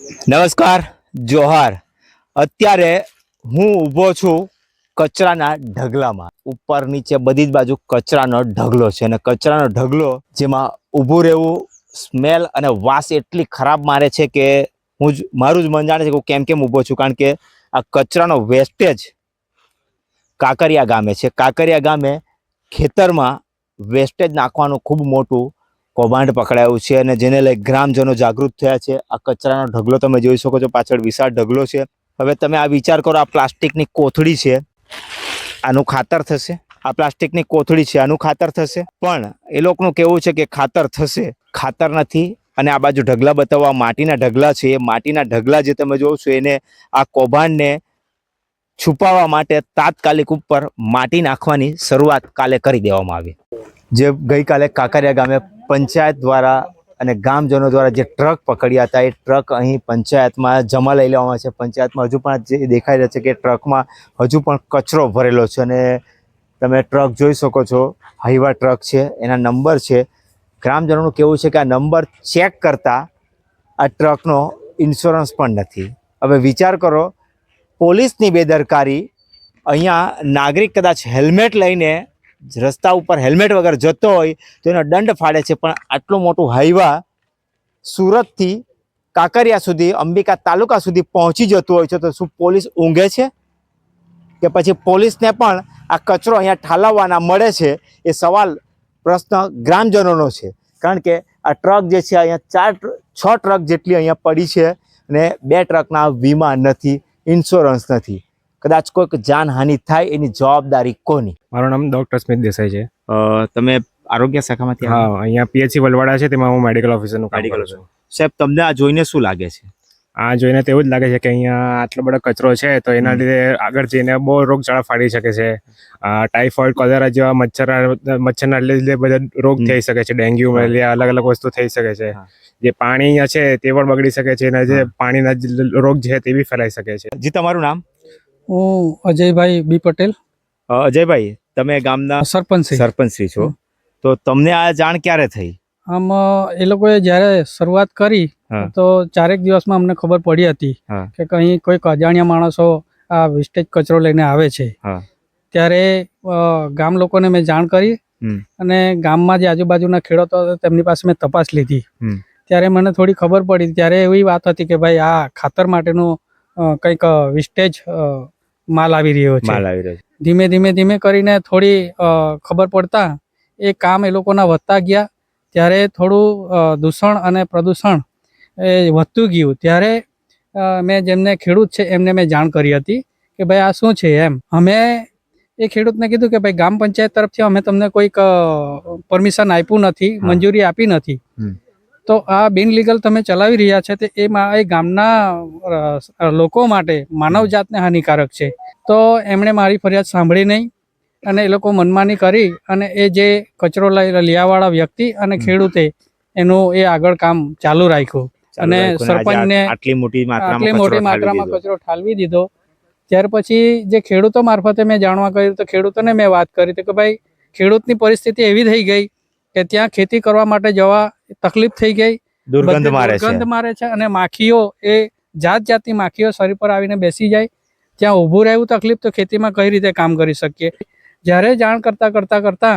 નમસ્કાર, જોહાર. અત્યારે હું ઊભો છું કચરાના ઢગલામાં. ઉપર નીચે બધી જ બાજુ કચરાનો ઢગલો છે અને કચરાનો ઢગલો જેમાં ઊભું રહેવું, સ્મેલ અને વાસ એટલી ખરાબ મારે છે કે હું જ, મારું જ મન જાણે છે કે હું કેમ કેમ ઊભો છું. કારણ કે આ કચરાનો વેસ્ટેજ કાંકરિયા ગામે છે. કાંકરિયા ગામે ખેતરમાં વેસ્ટેજ નાખવાનું ખૂબ મોટું કૌભાંડ પકડાયું છે અને જેને લઈ ગ્રામજનો જાગૃત થયા છે. આ કચરાનો ઢગલો તમે જોઈ શકો છો, પાછળ વિશાળ ઢગલો છે. હવે તમે આ વિચાર કરો, આ પ્લાસ્ટિકની કોથળી છે. આનું ખાતર થશે. આ પ્લાસ્ટિકની કોથળી છે, આનું ખાતર થશે. પણ એ લોકોનું કેવું છે કે ખાતર થશે, ખાતર નથી. અને આ બાજુ ઢગલા બતાવવા માટીના ઢગલા છે. એ માટીના ઢગલા જે તમે જોવો છો એને આ કૌભાંડને છુપાવવા માટે તાત્કાલિક ઉપર માટી નાખવાની શરૂઆત કાલે કરી દેવામાં આવી. જે ગઈકાલે કાંકરિયા ગામે પંચાયત દ્વારા અને ગામજનો દ્વારા જે ટ્રક પકડ્યા હતા, એ ટ્રક અહીં પંચાયતમાં જમા લઈ લેવામાં આવે છે. પંચાયતમાં હજુ પણ જે દેખાઈ રહ્યા છે કે ટ્રકમાં હજુ પણ કચરો ભરેલો છે અને તમે ટ્રક જોઈ શકો છો હાઈવા ટ્રક છે, એના નંબર છે. ગ્રામજનોનું કેવું છે કે આ નંબર ચેક કરતા આ ટ્રકનો ઇન્સ્યોરન્સ પણ નથી. હવે વિચાર કરો, પોલીસની બેદરકારી, અહીંયા નાગરિક કદાચ હેલ્મેટ લઈને રસ્તા ઉપર હેલ્મેટ વગર જતો હોય તો એનો દંડ ફાડે છે. પણ આટલું મોટું હાઈવા સુરતથી કાંકરિયા સુધી, અંબિકા તાલુકા સુધી પહોંચી જતું હોય છે તો શું પોલીસ ઊંઘે છે? કે પછી પોલીસને પણ આ કચરો અહીંયા ઠાલવવાના મળે છે એ સવાલ પ્રશ્ન ગ્રામજનોનો છે. કારણ કે આ ટ્રક જે છે અહીંયા ચાર છ ટ્રક જેટલી અહીંયા પડી છે અને બે ટ્રકના વીમા નથી, ઇન્સ્યોરન્સ નથી. કદાચ કોઈક જાનહાનિ થાય એની જવાબદારી કોની? મારું નામ ડોક્ટર સ્મિત દેસાઈ છે. તમે આરોગ્ય શાખામાંથી હા અહીંયા પીએચસી વલવાડા છે તેમાં હું મેડિકલ ઓફિસરનું કામ કરું છું. સાહેબ તમને આ જોઈને શું લાગે છે? આ જોઈને તો એવું જ લાગે છે કે અહીંયા આટલો બધો કચરો છે તો એના લીધે આગળ જઈને બહુ રોગચાળા ફાડી શકે છે. આ ટાઇફોઇડ કોલેરા જેવા મચ્છર મચ્છરના લીધે બધા રોગ થઈ શકે છે ડેન્ગ્યુ. મેલેરિયા અલગ અલગ વસ્તુ થઈ શકે છે. જે પાણી અહીંયા છે તે પણ બગડી શકે છે અને જે પાણીના રોગ છે તે બી ફેલાઈ શકે છે. જી તમારું નામ? હું અજયભાઈ બી પટેલ. અજયભાઈ તમે ગામના સરપંચ. છે સરપંચ છો. તો તમને આ જાણ ક્યારે થઈ? આમ એ લોકોએ જ્યારે શરૂઆત કરી તો ચારેક દિવસમાં અમને ખબર પડી હતી કે કંઈ કોઈક અજાણ્યા માણસો આ વેસ્ટેજ કચરો લઈને આવે છે. ત્યારે ગામ લોકોને મેં જાણ કરી અને ગામમાં જે આજુબાજુના ખેડૂતો હતા તેમની પાસે મેં તપાસ લીધી. ત્યારે મને થોડી ખબર પડી. ત્યારે એવી વાત હતી કે ભાઈ આ ખાતર માટેનું કંઈક વેસ્ટેજ માલ આવી રહ્યો છે. માલ આવી રહ્યો છે. ધીમે ધીમે ધીમે કરીને થોડી ખબર પડતા એ કામ એ લોકોના વધતા ગયા. ત્યારે થોડું દૂષણ અને પ્રદૂષણ એ વધતું ગયું. ત્યારે મેં જેમને ખેડૂત છે એમને મેં જાણ કરી હતી કે ભાઈ આ શું છે એમ. અમે એ ખેડૂતને કીધું કે ભાઈ ગ્રામ પંચાયત તરફથી અમે તમને કોઈક પરમિશન આપ્યું નથી મંજૂરી આપી નથી. તો આ બિનલીગલ તમે ચલાવી રહ્યા છે તે એમાં એ ગામના લોકો માટે માનવજાતને હાનિકારક છે. તો એમણે મારી ફરિયાદ સાંભળી નહીં અને એ લોકો મનમાની કરી અને એ જે કચરો લઈ લેવાવાળા વ્યક્તિ અને ખેડૂતે એનું એ આગળ કામ ચાલુ રાખ્યું. અને સરપંચને આટલી મોટી માત્રામાં કચરો ઠાલવી દીધો. કચરો ઠાલવી દીધો. ત્યાર પછી જે ખેડૂતો મારફતે મેં જાણવા કર્યું તો ખેડૂતોને મેં વાત કરી હતી કે ભાઈ ખેડૂતની પરિસ્થિતિ એવી થઈ ગઈ કે ત્યાં ખેતી કરવા માટે જવા તકલીફ થઈ ગઈ. દુર્ગંધ મારે છે. દુર્ગંધ મારે છે અને માખીઓ એ જાત જાતની માખીઓ શરીર પર આવીને બેસી જાય. ત્યાં ઊભું રહેવું તકલીફ તો ખેતીમાં કઈ રીતે કામ કરી શકીએ? જ્યારે જાણ કરતા કરતા કરતા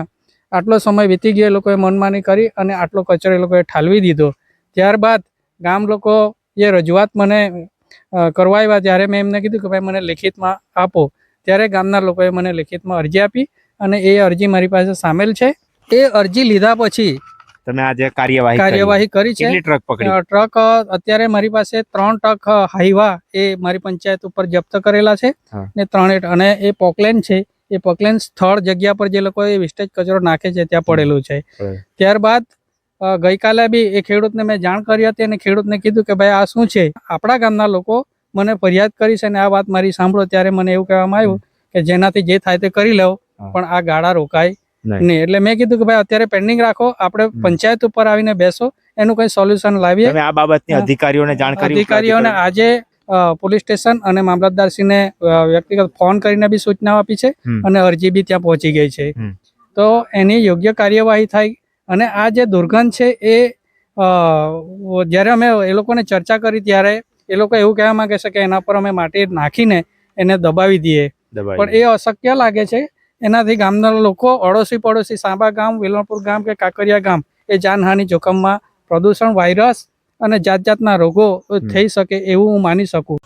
આટલો સમય વીતી ગયો એ લોકોએ મનમાની કરી અને આટલો કચરો એ લોકોએ ઠાલવી દીધો. ત્યારબાદ ગામ લોકો એ રજૂઆત મને કરવા આવ્યા. ત્યારે મેં એમને કીધું કે ભાઈ મને લેખિતમાં આપો. ત્યારે ગામના લોકોએ મને લેખિતમાં અરજી આપી અને એ અરજી મારી પાસે સામેલ છે. એ અરજી લીધા પછી તમે આજે કાર્યવાહી કરી. કાર્યવાહી કરી છે. ટ્રક પકડી? ટ્રક અત્યારે મારી પાસે ત્રણ ટ્રક હાઈવા એ મારી પંચાયત ઉપર જપ્ત કરેલા છે ને ત્રણે અને એ પોકલેન છે. એ પોકલેન સ્થળ જગ્યા પર જે લોકો એ વિસ્ટેજ કચરો નાખે છે ત્યાં પડેલું છે. ત્યારબાદ ગઈકાલે બી એ ખેડૂતને મેં જાણ કરી હતી અને ખેડૂતને કીધું કે ભાઈ આ શું છે? આપણા ગામના લોકો મને ફરિયાદ કરી છે અને આ વાત મારી સાંભળો. ત્યારે મને એવું કહેવામાં આવ્યું કે જેનાથી જે થાય તે કરી લો પણ આ ગાળા રોકાય નહીં. એટલે મેં કીધું કે ભાઈ અત્યારે પેન્ડિંગ રાખો આપણે પંચાયત ઉપર આવીને બેસો એનું કઈ સોલ્યુશન લાવીએ. આ બાબતની અધિકારીઓને જાણ કરી અધિકારીઓને આજે પોલીસ સ્ટેશન અને મામલતદારશ્રીને વ્યક્તિગત ફોન કરીને બી સૂચનાઓ આપી છે અને અરજી બી ત્યાં પહોંચી ગઈ છે. તો એની યોગ્ય કાર્યવાહી થાય અને આ જે દુર્ગંધ છે એ જ્યારે અમે એ લોકોને ચર્ચા કરી ત્યારે એ લોકો એવું કહેવા માંગે છે કે એના પર અમે માટી નાખીને એને દબાવી દઈએ. પણ એ અશક્ય લાગે છે એનાથી ગામના લોકો અડોશી પડોશી સાંબા ગામ, વેલણપુર ગામ કે કાંકરિયા ગામ એ જાનહાનિ જોખમમાં પ્રદૂષણ, વાયરસ અને જાત જાતના રોગો થઈ શકે એવું હું માની શકું.